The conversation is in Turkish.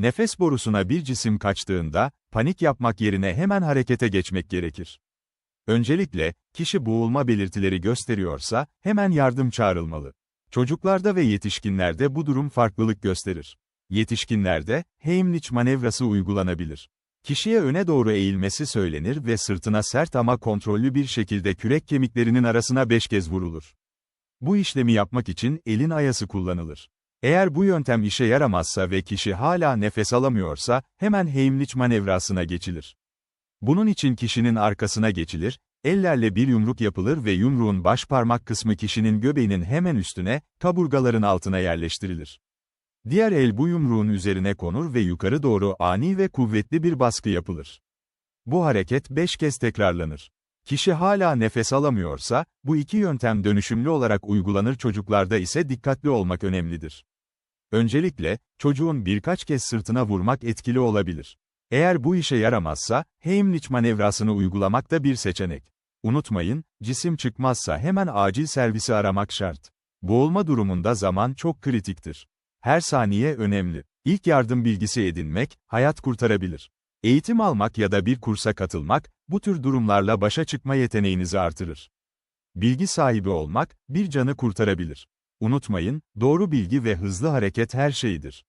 Nefes borusuna bir cisim kaçtığında, panik yapmak yerine hemen harekete geçmek gerekir. Öncelikle, kişi boğulma belirtileri gösteriyorsa, hemen yardım çağrılmalı. Çocuklarda ve yetişkinlerde bu durum farklılık gösterir. Yetişkinlerde, Heimlich manevrası uygulanabilir. Kişiye öne doğru eğilmesi söylenir ve sırtına sert ama kontrollü bir şekilde kürek kemiklerinin arasına beş kez vurulur. Bu işlemi yapmak için elin ayası kullanılır. Eğer bu yöntem işe yaramazsa ve kişi hala nefes alamıyorsa, hemen Heimlich manevrasına geçilir. Bunun için kişinin arkasına geçilir, ellerle bir yumruk yapılır ve yumruğun baş parmak kısmı kişinin göbeğinin hemen üstüne, kaburgaların altına yerleştirilir. Diğer el bu yumruğun üzerine konur ve yukarı doğru ani ve kuvvetli bir baskı yapılır. Bu hareket 5 kez tekrarlanır. Kişi hala nefes alamıyorsa, bu iki yöntem dönüşümlü olarak uygulanır çocuklarda ise dikkatli olmak önemlidir. Öncelikle, çocuğun birkaç kez sırtına vurmak etkili olabilir. Eğer bu işe yaramazsa, Heimlich manevrasını uygulamak da bir seçenek. Unutmayın, cisim çıkmazsa hemen acil servisi aramak şart. Boğulma durumunda zaman çok kritiktir. Her saniye önemli. İlk yardım bilgisi edinmek, hayat kurtarabilir. Eğitim almak ya da bir kursa katılmak, bu tür durumlarla başa çıkma yeteneğinizi artırır. Bilgi sahibi olmak, bir canı kurtarabilir. Unutmayın, doğru bilgi ve hızlı hareket her şeydir.